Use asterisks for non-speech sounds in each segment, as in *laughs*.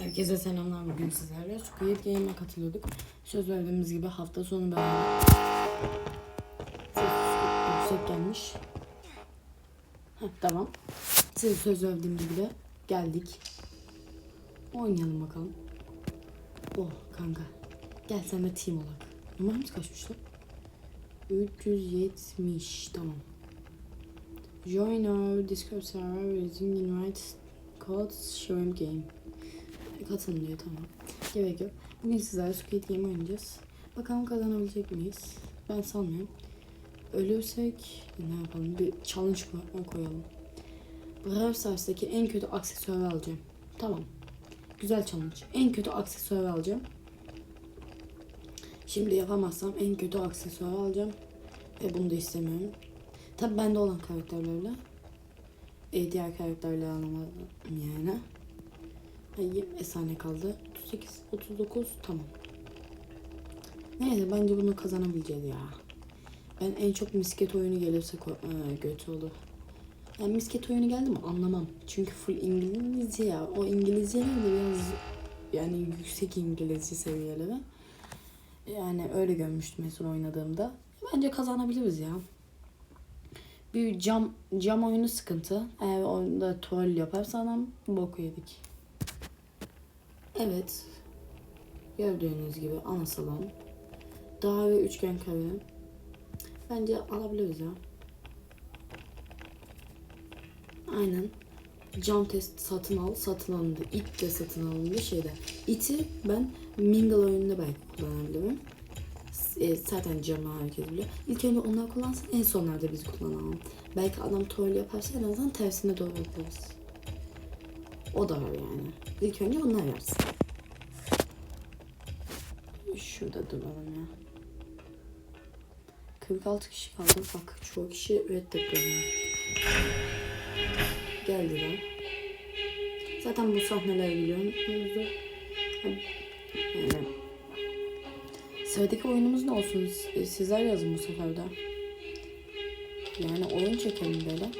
Herkese selamlar bugün sizlerle. Squid Game'e katılıyorduk. Söz verdiğimiz gibi hafta sonu beraber yüksek gelmiş. Heh, tamam. Size söz verdiğim gibi de geldik. Oynayalım bakalım. Oh kanka. Gel sen de team olarak. Numaramız kaçmıştı? 370 tamam. Join our Discord server using invite code Shrimp Game. Katılın diyor tamam. Gerek yok. Bugün sizlerle Squid Game oynayacağız. Bakalım kazanabilecek miyiz? Ben sanmıyorum. Ölürsek ne yapalım? Bir challenge koy- koyalım. Brawl Stars'taki en kötü aksesuarı alacağım. Tamam. Güzel challenge. En kötü aksesuarı alacağım. Şimdi yapamazsam en kötü aksesuarı alacağım. Ve bunu da istemiyorum. Tabi bende olan karakterlerle. E, diğer karakterle alamadım yani. Ha, 20 saniye kaldı. 38, 39 tamam. Neyse bence bunu kazanabileceğiz ya. Ben en çok misket oyunu gelirse e, götü olur. Yani misket oyunu geldi mi anlamam. Çünkü full İngilizce ya. O İngilizceler de biraz yani yüksek İngilizce seviyeleri. Yani öyle görmüştüm en son oynadığımda. Bence kazanabiliriz ya. Bir cam cam oyunu sıkıntı. Eğer oyunda troll yaparsa adam boku yedik. Evet. Gördüğünüz gibi ana salon. Daha ve üçgen kare. Bence alabiliriz ya. Aynen. Cam test satın al, satın alındı. İt de satın alındı şeyde. İti ben Mingle oyununda belki kullanabilirim. E, zaten camı herkes biliyor. İlk önce onlar kullansın en sonlarda biz kullanalım. Belki adam troll yaparsa en azından tersine doğru yaparız. O da var yani. İlk önce onlar yapsın. Şurada duralım ya. 46 kişi kaldı. Bak çoğu kişi reddediyor. Geldiler. Zaten bu sahneleri biliyorum. Yani Sıradaki oyunumuz ne olsun? S- Sizler yazın bu sefer de. Yani oyun çekelim böyle.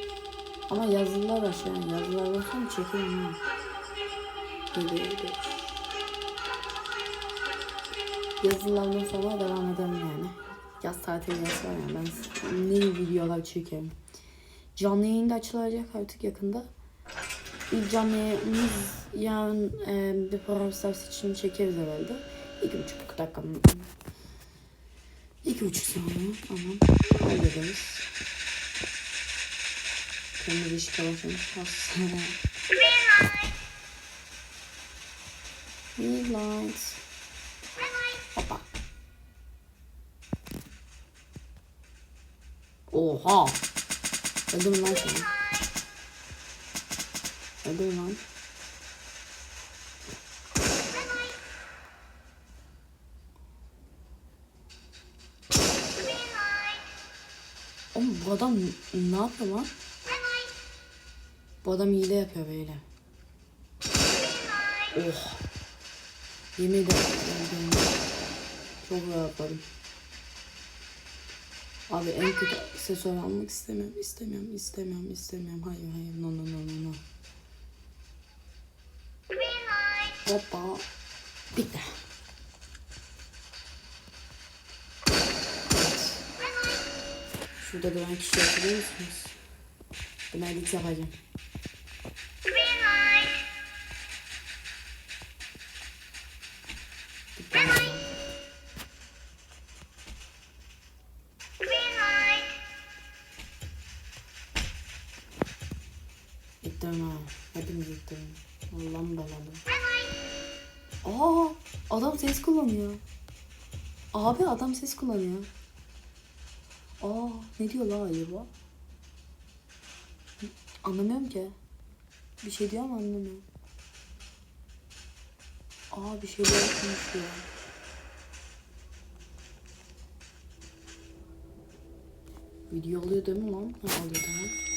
Ama yazılar var yani yazılardan sonra çekelim ha. Böyle, Yazılardan sonra devam edelim yani. Yaz tatili var yani ben ne videolar çekerim. Canlı yayında açılacak artık yakında. İlk canlı yayınımız yarın e, bir Brawl Stars için çekeriz herhalde. İki buçuk dakika mı? İki buçuk saniye. Tamam. Hallederiz. Kırmızı ışık başlamış. Hastane. Green light. Hoppa. Oha. Öldüm lan seni. Öldüm lan. Oğlum bu adam ne yapıyor lan? Bu adam hile yapıyor böyle. Oh. Yemin ederim. Çok rahatladım. Abi en kötü aksesuar almak istemiyorum. istemiyorum, istemiyorum, istemiyorum. Hayır, hayır. No, no, no, no. Hoppa. Bitti. Şurada duran kişiyi hatırlıyor musunuz? Ben edit yapacağım. Gittim ha. Hepimiz gittim. Allah'ım belalı. Aa, adam ses kullanıyor. Abi adam ses kullanıyor. Aa, ne diyor la acaba? Anlamıyorum ki. Bir şey diyor ama anlamıyorum. Aa bir şeyler konuşuyor. Video alıyor değil mi lan? Ha alıyor tamam.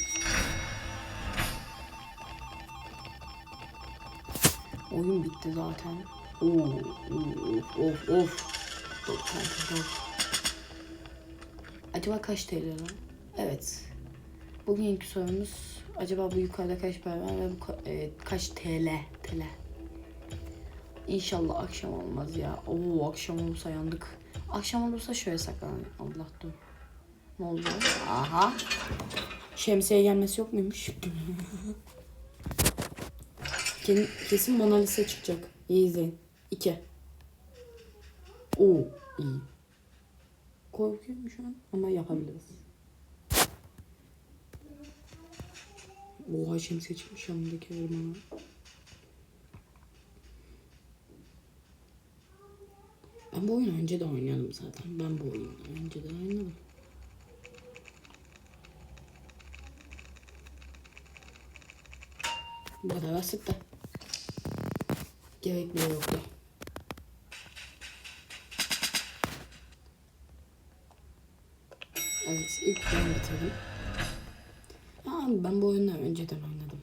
Oyun bitti zaten. Oo, of of of. Acaba kaç TL lan? Evet. Bugünkü sorumuz acaba bu yukarıda kaç para var ve bu ka- e, kaç TL? TL. İnşallah akşam olmaz ya. Oo akşam olursa yandık. Akşam olursa şöyle saklanalım. Allah dur. Ne oldu? Aha. Şemsiye gelmesi yok muymuş? *laughs* Kesin, Mona Lisa çıkacak. İyi izleyin. İki. Oo iyi. Korkuyorum şu an ama yapabiliriz. Oha şemsiye çıkmış yanımdaki elmana. Ben bu oyunu önce de oynadım zaten. Ben bu oyunu önce de oynadım. Bu kadar basit de. Gerek bile yoktu. Evet ilk ben bitirdim. Aa, ben bu oyunu önceden oynadım.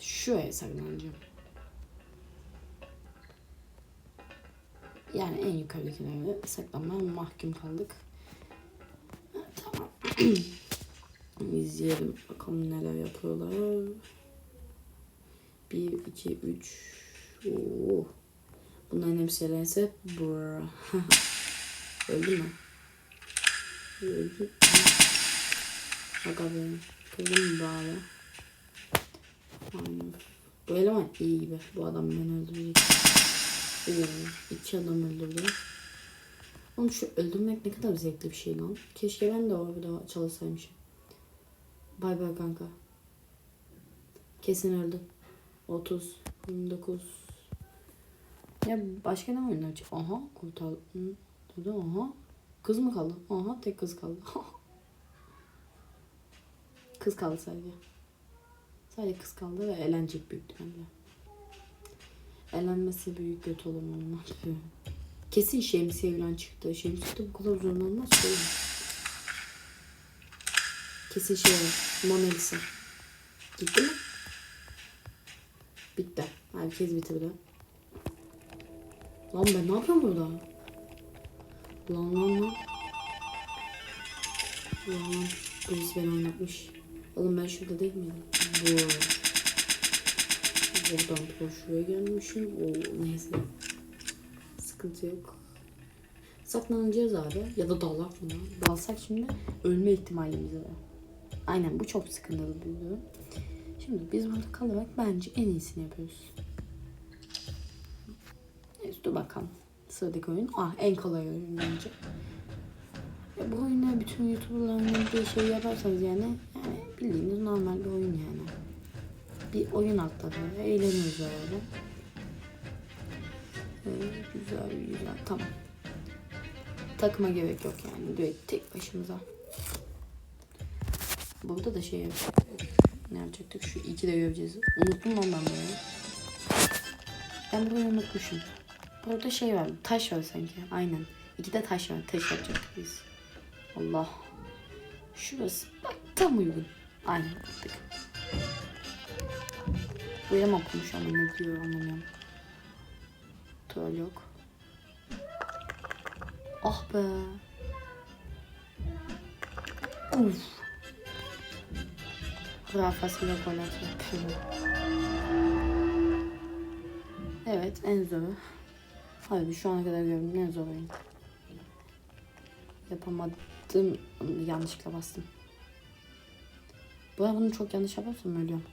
Şuraya saklanacağım. Yani en yukarıdakilerde saklanmaya mahkum kaldık. Tamam. *clears throat* İzleyelim bakalım neler yapıyorlar. 1, 2, 3. Oo. Bunların hepsi bra. *laughs* Öldü mü? Öldü. Aga be. Kızım bari. Aynen. Bu eleman iyi gibi. Bu adam beni öldürecek. Oo, iki adam öldürdü. Oğlum şu öldürmek ne kadar zevkli bir şey lan. Keşke ben de orada çalışsaymışım. Bay bay kanka. Kesin öldü. 30, 29. Ya başka ne oyunlar çık? Aha kurtar. Dedi aha. Kız mı kaldı? Aha tek kız kaldı. *laughs* kız kaldı sadece. Sadece kız kaldı ve eğlenecek büyük ihtimalle. Eğlenmesi büyük kötü olur olmaz. *laughs* Kesin şemsiye falan çıktı. Şemsiye de bu kadar uzun olmaz ki. Kesin şey var. Mona Lisa. Gitti mi? Bitti. Herkes bitirdi. Lan ben ne yapıyorum burada? Lan lan lan. Lan lan. Polis beni oynatmış. Oğlum ben şurada değil miydim? Bu. Buradan şuraya gelmişim. Oo, neyse. Sıkıntı yok. Saklanacağız abi. Ya da dalak mı? Dalsak şimdi ölme ihtimalimiz var. Aynen bu çok sıkıntılı bir durum. Şimdi biz burada kalarak bence en iyisini yapıyoruz. Neyse dur bakalım. Sıradaki oyun. Ah en kolay oyun bence. Ya bu oyunu bütün YouTuber'lar oynadığı şey yaparsanız yani, yani bildiğiniz normal bir oyun yani. Bir oyun atladı. Eğleniyoruz öyle. Ee, güzel güzel tamam. Takıma gerek yok yani. Direkt tek başımıza. Burada da şey yapacaktık. Yapacaktık? Şu iki de göreceğiz. Unuttum lan ben bunu. Ben burayı unutmuşum. Burada şey var. Taş var sanki. Aynen. İki de taş var. Taş yapacaktık biz. Allah. Şurası. Bak tam uygun. Aynen yaptık. Eleman konuşuyor ama ne diyor anlamıyorum. Troll yok. Ah be. Uf. Rafasıyla gol atıyor. Evet en zoru. Hayır şu ana kadar gördüğüm en zor oyun. Yapamadım. Yanlışlıkla bastım. Arada bunu çok yanlış yaparsam ölüyorum.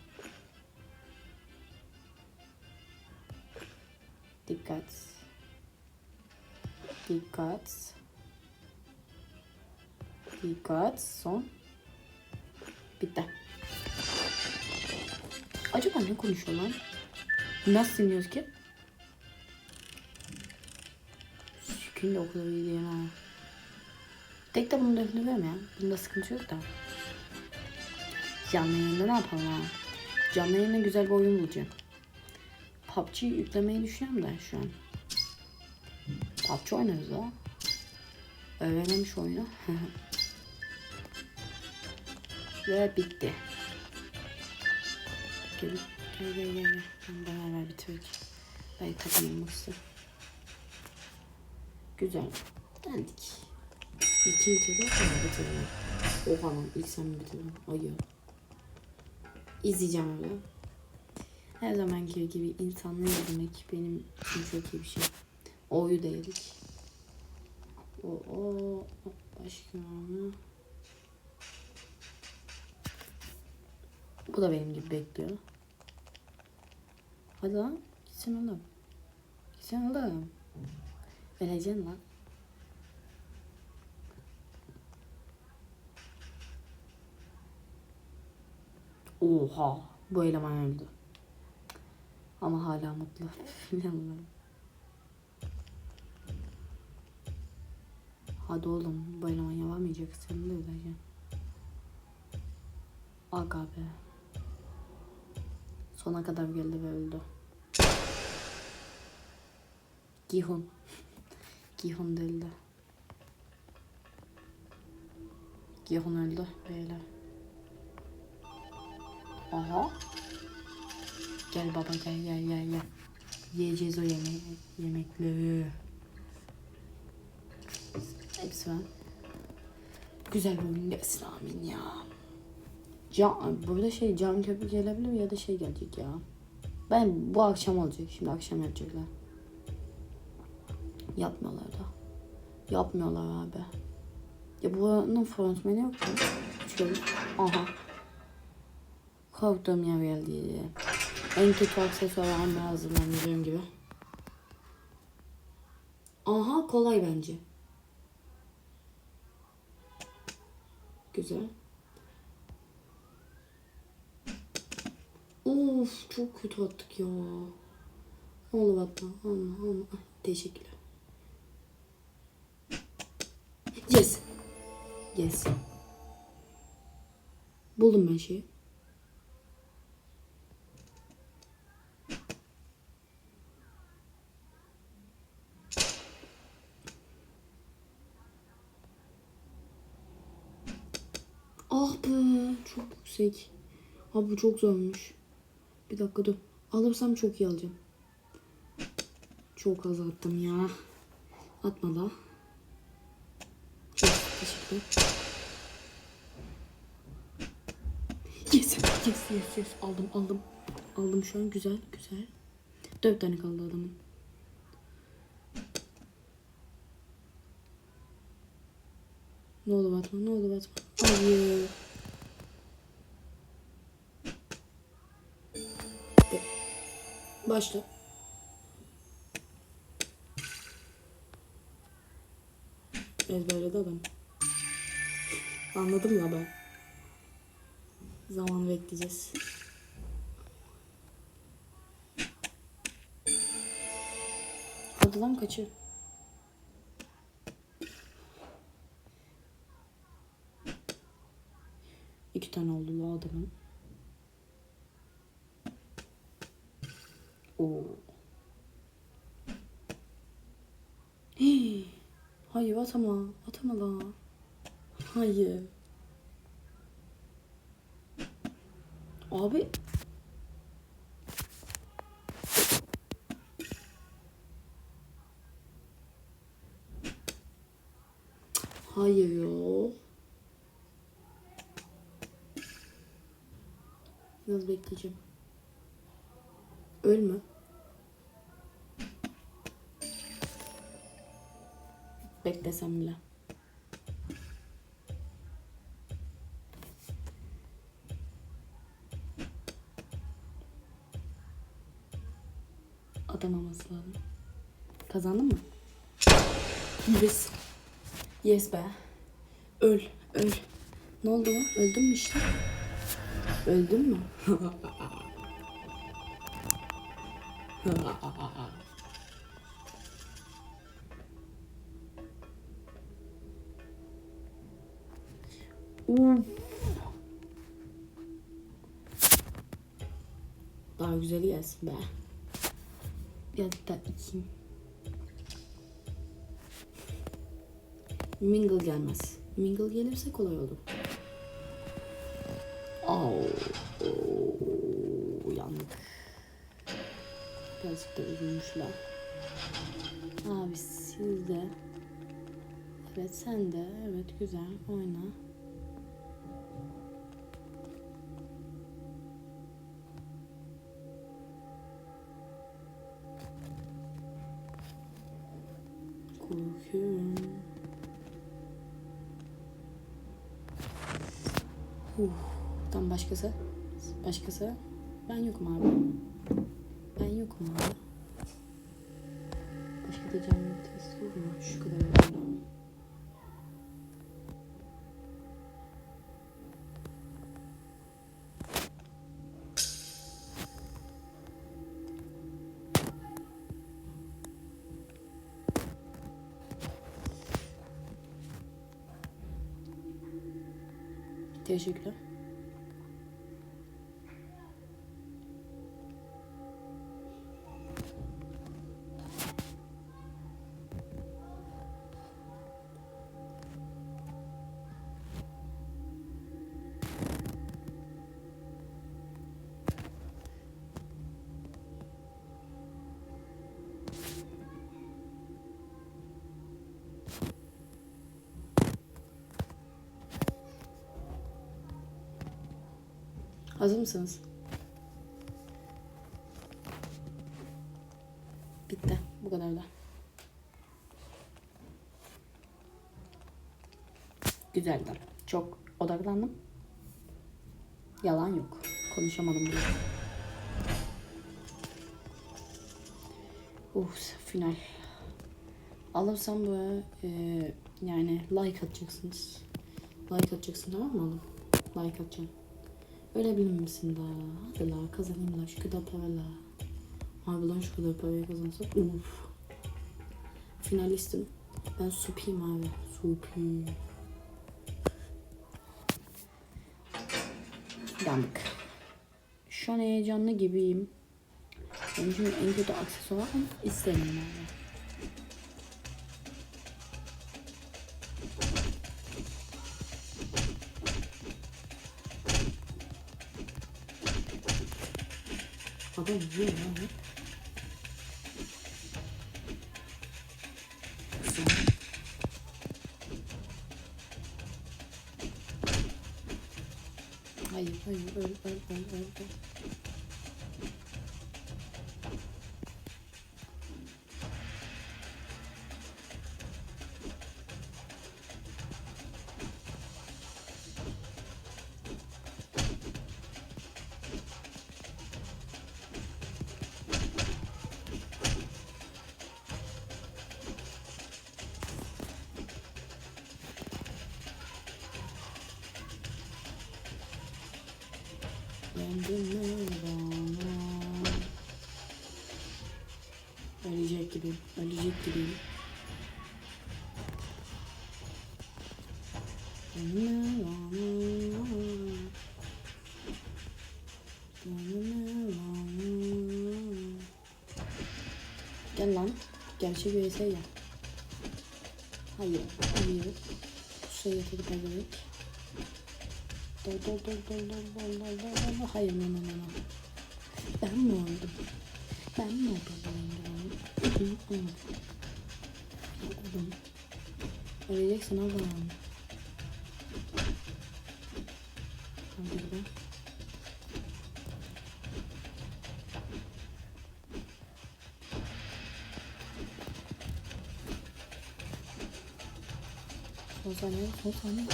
Dikkat. Dikkat. Dikkat. Son. Bitti. Acaba ne konuşuyorlar? Nasıl dinliyoruz ki? Sükun de o kadar iyi değil ha. Tek de bunu öldürüyorum ya. Bunda sıkıntı yok da. Canlı yayında ne yapalım ha? Canlı yayında güzel bir oyun bulacağım. PUBG yüklemeyi düşünüyorum da şu an. PUBG oynarız ha. Öğrenmiş oyunu. *laughs* Ve bitti. Gel gel gel gel. gel. Beraber bitirdik. Belki takılmaması. Güzel. Geldik. İlki bitirdik. Ben bitirdim. Oha lan ilk sen mi bitirdin? Ay ya. İzleyeceğim öyle. Her zamanki gibi insanlığı izlemek benim için çok iyi bir şey. Oyu da yedik. O, o, başka Bu da benim gibi bekliyor. Hadi lan. Gitsin oğlum. Gitsin oğlum. Vereceksin lan. Oha. Bu eleman öldü. Ama hala mutlu. *laughs* Bilmiyorum. Hadi oğlum bu eleman yapamayacak. Sen de öleceksin. Aga be. Sona kadar geldi ve öldü. Gihun. *laughs* Gihun öldü. Gihun öldü beyler. Aha. Gel baba gel gel gel gel. Yiyeceğiz o yemeği, yemekleri. Hepsi var. Güzel bir oyun gelsin amin ya. Can, burada şey can köpük gelebilir ya da şey gelecek ya. Ben bu akşam olacak. Şimdi akşam yapacaklar. Yapmıyorlar da. Yapmıyorlar abi. Ya bunun frontmeni yok mu? Şöyle. Aha. Korktuğum yer geldi. En kötü aksesuar almaya hazırlanacağım gibi. Aha kolay bence. Güzel. Of çok kötü attık ya. Oğlum atma. Alma alma. Ah, Teşekkürler. Yes. Yes. Buldum ben şeyi. Ah be çok yüksek. Abi bu çok zormuş. Bir dakika dur. Alırsam çok iyi alacağım. Çok az attım ya. Atma da. Çok teşekkür. Yes, yes, yes, yes. Aldım, aldım. Aldım şu an. Güzel, güzel. Dört tane kaldı adamın. Ne oldu Batman? Ne oldu Batman? Hayır. Başla. Ezberledi adam. Anladım ya ben. Zaman bekleyeceğiz. Hadi lan kaçır. İki tane oldu la adamın. Oo. Hii. Hayır atama. Atama la. Hayır. Abi. Hayır ya. Biraz bekleyeceğim. Ölme. Beklesem bile. Atamaması lazım. Kazandın mı? Yes. Yes be. Öl, öl. Ne oldu lan? Öldün mü işte? Öldün mü? *laughs* Daha güzeli gelsin be. Birazcık daha içeyim. Mingle gelmez. Mingle gelirse kolay olur. Oh, oh, yandık. Birazcık da üzülmüşler. Abi siz de. Evet sen de. Evet güzel oyna. Uf, tam başkası. Başkası. Ben yokum abi. Ben yokum abi. Başka diyeceğim bir test yok mu? Şu kadar önemli. বেশিটা Hazır mısınız? Bitti. Bu kadar da. Güzeldi. Çok odaklandım. Yalan yok. Konuşamadım bile. Uf, final. Alırsam bu e, yani like atacaksınız. Like atacaksın tamam mı oğlum? Like atacağım. Ölebilir misin daha? Hadi la kazanayım la şu kadar para la. Abi lan şu kadar parayı kazansam. Uf. Finalistim. Ben supiyim abi. Supi. Yandık. Şu an heyecanlı gibiyim. Benim için en kötü aksesuar istemiyorum abi. 哎呀！哎呀！二二二二二。kendimi bana. Ölecek gibiyim, ölecek gibiyim. Gel lan. Gerçek üyeseye gel. Hayır. Hayır. Suya yatırıp edelim. Dol dol dol dol dol dol dol dol dol Hayır no no no. Ben mi oldum? Ben mi oldum? Oldum. Oldum. Öleceksin oğlum. Hadi be. Son saniye, son saniye.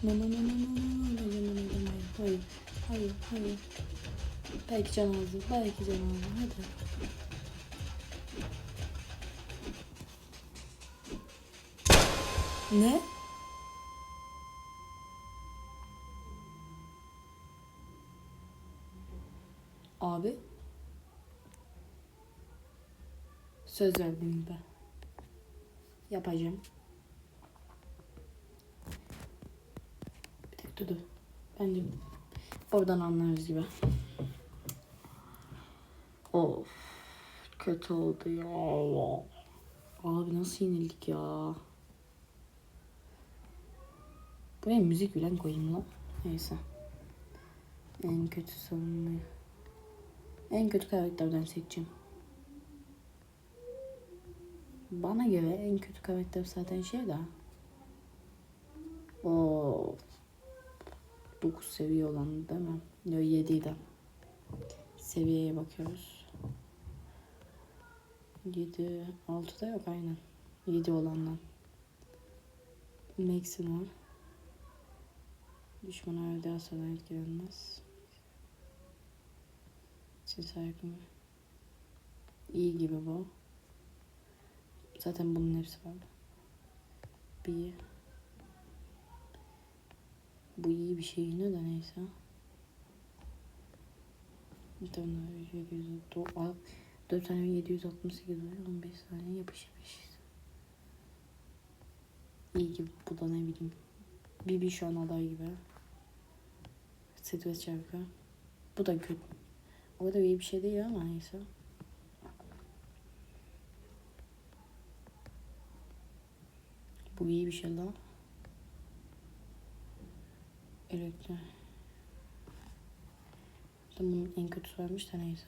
No no no no no no no no no no no hayır hayır hayır belki can aldı belki can aldı hadi ne abi söz verdim ben yapacağım Dur. Bence oradan anlarız gibi. Of. Kötü oldu ya. Abi nasıl yenildik ya. Buraya müzik bilen koyayım lan. Neyse. En kötü savunmayı. En kötü karakterden seçeceğim. Bana göre en kötü karakter zaten şey de. Of. 9 seviye olan değil mi? Yok 7 idi. Seviyeye bakıyoruz. 7, 6'da yok aynen. 7 olandan. Max'in var. Düşman öldü hasardan etkilenmez. Siz hakkımı. İyi gibi bu. Zaten bunun hepsi var. Bir. Bu iyi bir şey yine de neyse. Bir tane 700 do- 4 tane 768 oluyor 15 tane yapış yapış. İyi gibi bu da ne bileyim. Bibi şu an aday gibi. Stres çarpıyor. Bu da kötü. O kadar iyi bir şey değil ama neyse. Bu iyi bir şey lan. Elektro. Bunun en kötüsü varmış da neyse.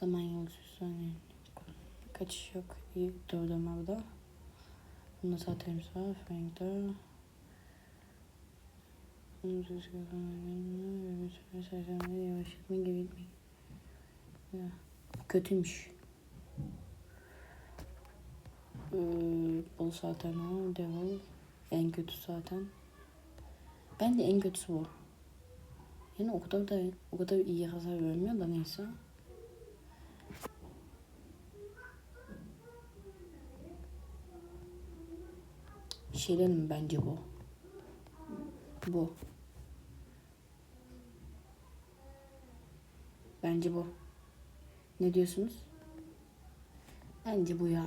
Zaman yolcusu hani kaçış yok. İyi dördüm orada. Bunda zaten var. Frank'ta. Bunun sözü ve bir süre sayesinde yavaşlatma gibi ya. Kötüymüş. Ee, o zaten o. Devil. En kötü zaten. Bence en kötüsü bu. Yani o kadar da o kadar iyi hasar vermiyor da neyse. Şeylerin bence bu. Bu. Bence bu. Ne diyorsunuz? Bence bu ya.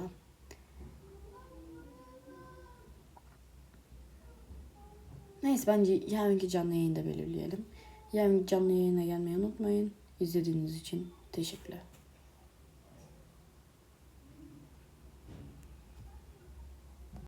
Neyse bence yarınki canlı yayında belirleyelim. Yarın canlı yayına gelmeyi unutmayın. İzlediğiniz için teşekkürler.